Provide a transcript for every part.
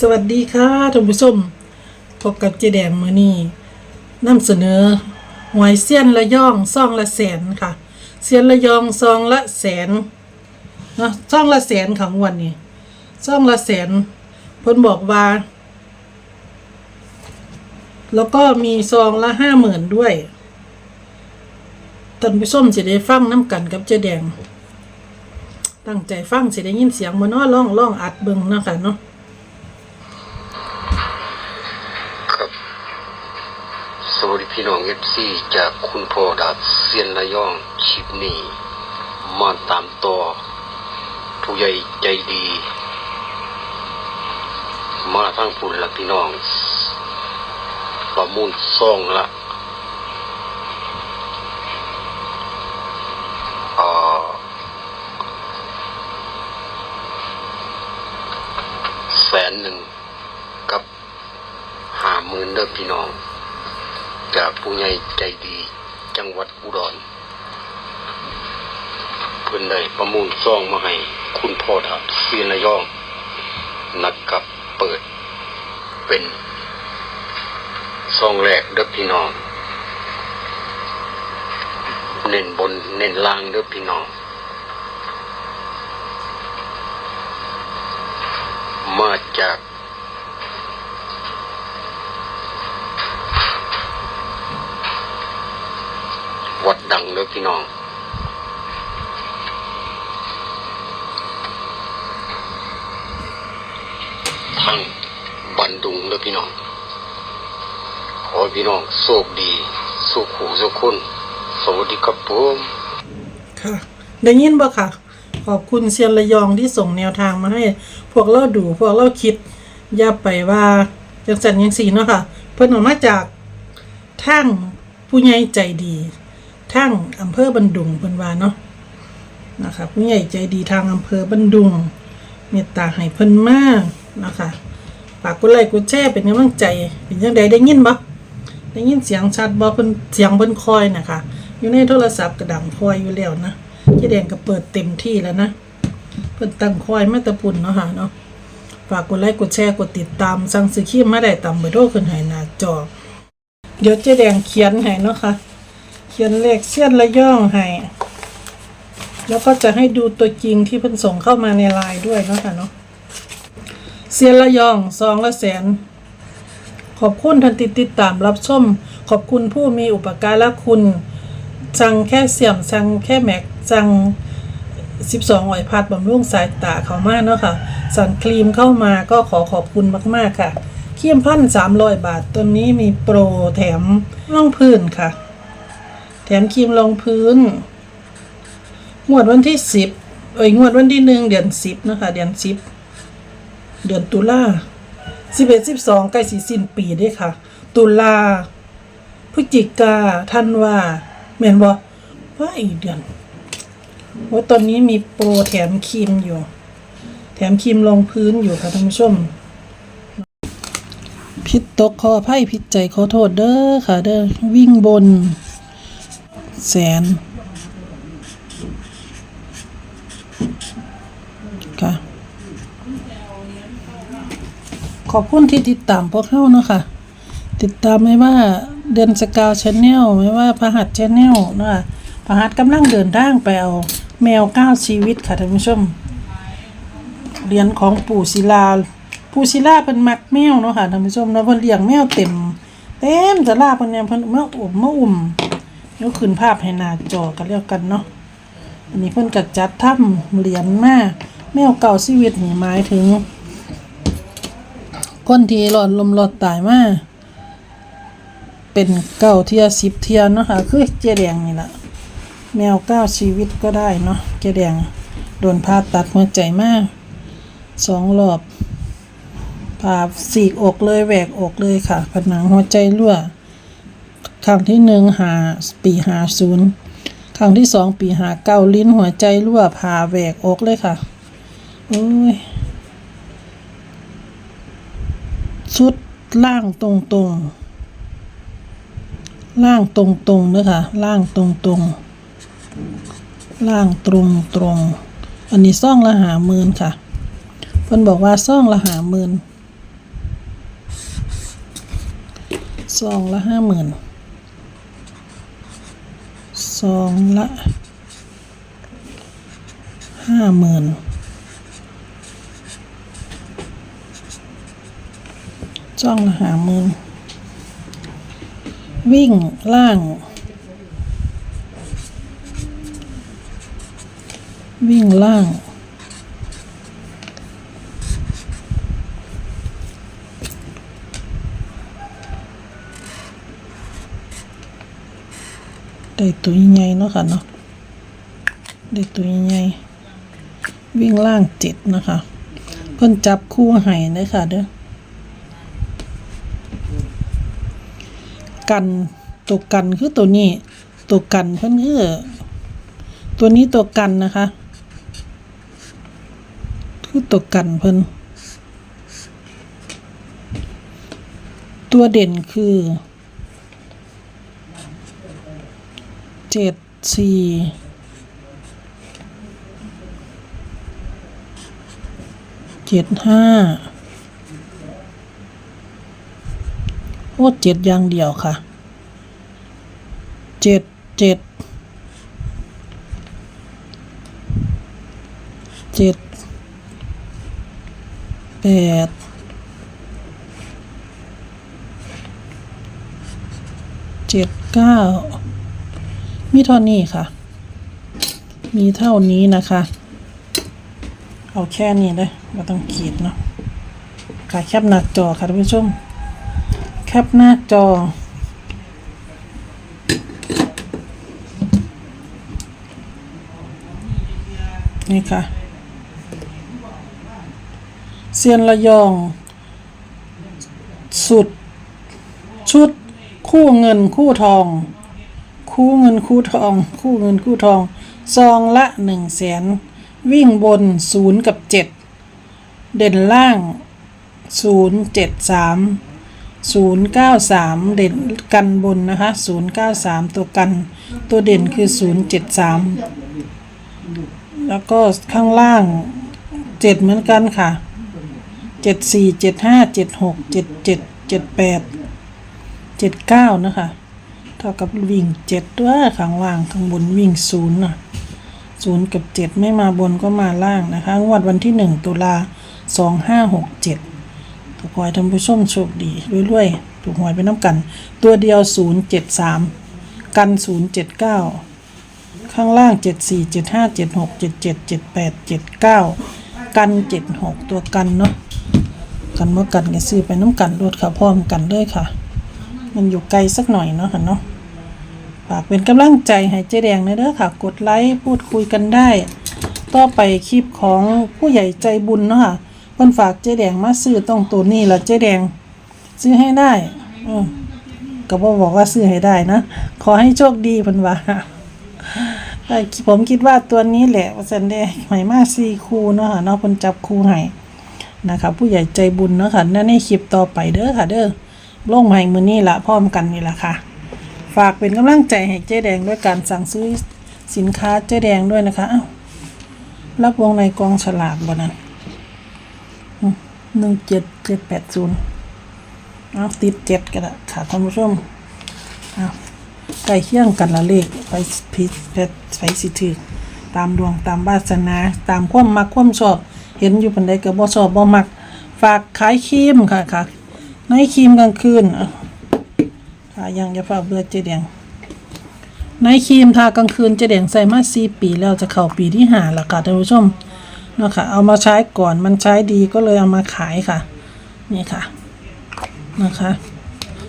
สวัสดีค่ะท่านผู้ชมพบกับเจแดงมือนี้นำเสนอหวยเซียนละย่องซองละแสนค่ะเซียนละยองซองละแสนเนาะซองละแสนของวันนี้ซองละแสนพิ่นบอกว่า แล้วก็มีซองละห้าหมื่นด้วยท่านผู้ชมจะได้ฟังน้ำกันกับเจแดง ตั้งใจฟังสิได้ยินเสียงมันนาะร้องร้องอัดเบิงนะคะเนาะ ครับสวัสดี พี่น้องเอฟซีจากคุณพ่อดาบเซียนระยองชิปนี้มาตามต่อผู้ใหญ่ใจดี มาทั้งปุ่นละพี่น้อง ประมูลซ่องละอ่อแสนหนึ่งกับห้าหมื่นเด้อพี่น้อง จากผู้ใหญ่ใจดี จังหวัดอุดรเพื่อนได้ประมูลซองมาให้ คุณพ่อทับเซียนระยอง นัดกับเปิด เป็นซองแรกเด้อพี่น้อง เน้นบนเน้นล่างเด้อพี่น้อง มาจาก ดังเลยพี่น้องทั้งบันดุงเลยพี่น้อง ขอพี่น้องโชคดี สุขหูสุขคนสวัสดีครับผมค่ะ ได้ยินบ่ค่ะ ขอบคุณเซียนระยองที่ส่งแนวทางมาให้ พวกเราดูพวกเราคิด อย่าไปว่าจังสันยังสีเนาะค่ะ เพิ่นออกมาจากทางผู้ใหญ่ใจดี ทางอำเภอบันดุงเพิ่นว่าเนาะนะคะผู้ใหญ่ใจดีทางอำเภอบันดุงเมตตาให้เพิ่นมากนะคะฝากกดไลค์กดแชร์เป็นกำลังใจเป็นยังไดได้ยินบ่ได้ยินเสียงชัดบ่เพิ่นเสียงเพิ่นคอยนะคะ อยู่ในโทรศัพท์กระดังคอยอยู่แล้วนะเจ๊แดงก็เปิดเต็มที่แล้วนะเพิ่นตั้งคอยมาตะปุ่นเนาะค่ะเนาะฝากกดไลค์กดแชร์กดติดตามสั่งซื้อครีมมาได้ตามเบอร์โทรขึ้นให้หน้าจอ เดี๋ยวเจ๊แดงเขียนให้เนาะค่ะ เขียนเลขเสี้ยนระย่องให้แล้วก็จะให้ดูตัวจริงที่เพิ่นส่งเข้ามาในไลน์ด้วยเนาะค่ะเนาะเสียนระยองซองละแสน ขอบคุณท่านติดติดตามรับชม ขอบคุณผู้มีอุปการะคุณสั่งแค่เสียมสั่งแค่แม็กสั่ง12หอยพัดบำรุงสายตาเขามากเนาะค่ะ สั่งครีมเข้ามาก็ขอขอบคุณมาก ๆ ค่ะเคียมพันสามร้อยบาทตัวนี้มีโปรแถมรองพื้นค่ะ แถมครีมรองพื้น งวดวันที่สิบเอ้ยงวดวันที่หนึ่งเดือนสิบนะคะ เดือนสิบเดือนตุลาสิบเอ็ดสิบสองใกล้สีสิ้นปีด้วยค่ะ ตุลาพฤศจิกาธันวาแม่นบ่ว่าอีกเดือนว่าตอนนี้มีโปรแถมครีมอยู่ แถมครีมรองพื้นอยู่ค่ะท่านผู้ชมพิษตกคอไพ่พิษใจขอโทษเด้อค่ะเด้อวิ่งบน แสนค่ะขอบคุณที่ติดตามพวกเขาเนาะค่ะติดตามไม่ว่าเดือนสกาวชาแนลไม่ว่าพหัสชาแนลนะคะพหัสกำลังเดินทางไปเอาแมวเก้าชีวิตค่ะท่านผู้ชมเหรียญของปู่ศิลา ปู่ศิลาเป็นมักแมวเนาะค่ะท่านผู้ชมเนาะเพิ่นเลี้ยงแมวเต็ม เต็มจะลาเพิ่นเนี่ยเพิ่นมาอุ่มมาอุ่ม ยวขึ้นภาพให้หน้าจอกันแล้วกันเนาะอันนี้เพิ่นก็จัดทำเหรียญมาแมวเก่าชีวิตนี่หมายถึง คนที่หลอดลมหลอดตายมาเป็นเก้าเทียสิบเทียเนาะค่ะคือเจแดงนี่แหละแมวเก้าชีวิตก็ได้เนาะเจแดงโดนผ่าตัดหัวใจมากสองรอบผ่าสีกอกเลยแหวกอกเลยค่ะ ผนังหัวใจรั่ว ครั้งที่หนึ่งหาปีหาศูนย์ครั้งที่สองปีหาเก้าลิ้นหัวใจรั่วผ่าแหวกอกเลยค่ะโอ้ยชุดล่างตรงตรงล่างตรงตรงเนอะค่ะล่างตรงตรงล่างตรงตรงอันนี้ซ่องละหาหมื่นค่ะคนบอกว่าซ่องละหาหมื่นซ่องละห้าหมื่น ซองละห้าหมื่นจ้องหาหมื่นวิ่งล่าง วิ่งล่าง ได้ตัวใหญ่เนาะค่ะเนาะได้ตัวใหญ่วิ่งล่างเจ็ดนะคะ เพิ่นจับคู่ให้เด้ค่ะเด้อกันตัวกันคือตัวนี้ ตัวกันเพิ่นคือตัวนี้ตัวกันนะคะ คือตัวกันเพิ่นตัวเด่นคือ เจ็ดสี่เจ็ดห้าโอ้เจ็ดอย่างเดียวค่ะเจ็ดเจ็ดเจ็ดแปดเจ็ดเก้า มีเท่านี้ค่ะ มีเท่านี้นะคะ เอาแค่นี้เลยไม่ต้องขีดเนาะค่ะแคปหน้าจอค่ะท่านผู้ชม แคปหน้าจอ นี่ค่ะเซียนระยอง สุด ชุด คู่เงินคู่ทอง คู่เงินคู่ทอง คู่เงินคู่ทอง ซองละหนึ่งแสนวิ่งบนศูนย์กับเจ็ดเด่นล่างศูนย์เจ็ดสามศูนย์เก้าสามเด่นกันบนนะคะศูนย์เก้าสามตัวกัน ตัวเด่นคือศูนย์เจ็ดสามแล้วก็ข้างล่างเจ็ดเหมือนกันค่ะเจ็ดสี่เจ็ดห้าเจ็ดหกเจ็ดเจ็ดเจ็ดแปดเจ็ดเก้านะคะ ท่ากับวิ่งเจ็ดด้วยข้างล่างข้างบนวิ่งศูนย์นะศูนย์กับเจ็ดไม่มาบนก็มาล่างนะคะงวดวันที่หนึ่งตุลาสองห้าหกเจ็ดขอให้ท่านผู้ชมโชคดีรวยๆถูกหวยไปน้ำกัน ตัวเดียวศูนย์เจ็ดสามกันศูนย์เจ็ดเก้าข้างล่างเจ็ดสี่เจ็ดห้าเจ็ดหกเจ็ดเจ็ดเจ็ดแปดเจ็ดเก้ากันเจ็ดหกตัวกันเนาะกันเมื่อกันก็ซื้อไปน้ำกันรถค่ะพร้อมกันเลยค่ะ มันอยู่ไกลสักหน่อยเนาะค่ะเนาะ ฝากเป็นกำลังใจให้เจ๊แดงนะเด้อค่ะ กดไลค์พูดคุยกันได้ ต่อไปคลิปของผู้ใหญ่ใจบุญเนาะค่ะเพิ่นฝากเจ๊แดงมาซื้อต้องตัวนี้ละเจ๊แดง ซื้อให้ได้อก็บ่บอกว่าซื้อให้ได้นะ ขอให้โชคดีเพิ่นว่าแต่ผมคิดว่าตัวนี้แหละว่าซั่นเด้ใหม่มาสี่คูเนาะค่ะเนาะเพิ่นจับคูให้นะคะผู้ใหญ่ใจบุญเนาะค่ะนั่นในคลิปต่อไปเด้อค่ะ เด้อลงมาให้มื้อนี้ละพร้อมกันนี่ละค่ะ ฝากเป็นกำลังใจให้เจ๊แดงด้วยการสั่งซื้อสินค้าเจ๊แดงด้วยนะคะอ้าวรับวงในกองฉลากบ่นั้นหนึ่งเจ็ดเจ็ดแปดศูนย์เอาติดเจ็ดกันละค่ะท่านผู้ชมเอาใกล้เคียงกันละเลขไปพิเพชไปสิถือตามดวงตามวาสนา ตามความมักความชอบ เห็นอยู่ปันใดก็บ่ชอบบ่มัก ฝากขายครีมค่ะค่ะในครีมกลางคืน อะทายังจะฝากเบื่อเจแดงในครีมทากลางคืนเจแดงใส่มาสี่ปีแล้วจะเข้าปีที่หาล้วค่ะท่านผู้ชมเนาะค่ะเอามาใช้ก่อนมันใช้ดีก็เลยเอามาขายค่ะ นี่ค่ะนะคะ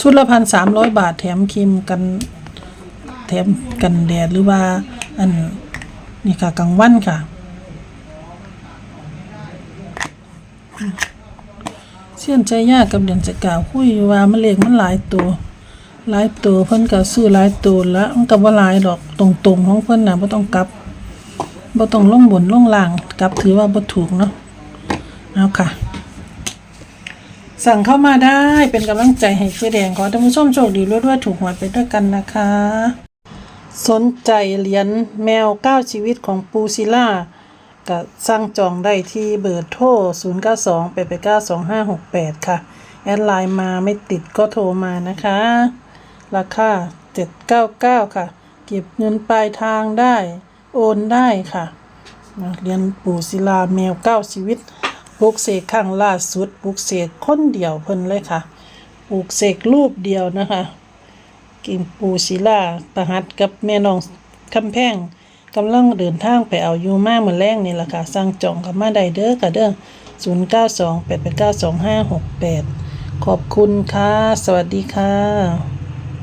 ชุดละพันสามร้อยบาทแถมครีมกันแถมกันแดดหรือว่าอันนี่ค่ะกลางวันค่ะเสียนใจยากกับเดือนจะกล่าวคุยว่ามันเลขมันหลายตัว หลายตัวเพิ่นก็ซื้อหลายตัวแล้วมันก็บ่หลายดอกตรงๆของเพิ่นน่ะบ่ต้องกลับบ่ต้องลงบนลงล่างกลับถือว่าบ่ถูกเนาะเอาค่ะ สั่งเข้ามาได้เป็นกำลังใจให้เจ๊แดงขอท่านผู้ชมโชคดีรวยๆถูกหวยไปด้วยกันนะคะ สนใจเหรียญแมวเก้าชีวิตของปูซิล่าก็สั่งจองได้ที่เบอร์โทร 0 9 2 8 8 9 2 5 6 8 ค่ะ แอดไลน์มาไม่ติดก็โทรมานะคะ ราคา 799 ค่ะ เก็บเงินปลายทางได้ โอนได้ค่ะมาเรียนปู่ศิลาแมวเก้าชีวิตปลูกเสกข้างล่าสุดปลูกเสกคนเดียวเพิ่นเลยค่ะปลูกเสกรูปเดียวนะคะกิมปูศิลาประหัดกับแม่น้องคำแพงกำลังเดินทางไปเอายูมาเมื่อแรงนี่ละค่ะสั่งจองกับมาไดเด้อค่ะเด้อ0928892568ขอบคุณค่ะ สวัสดีค่ะ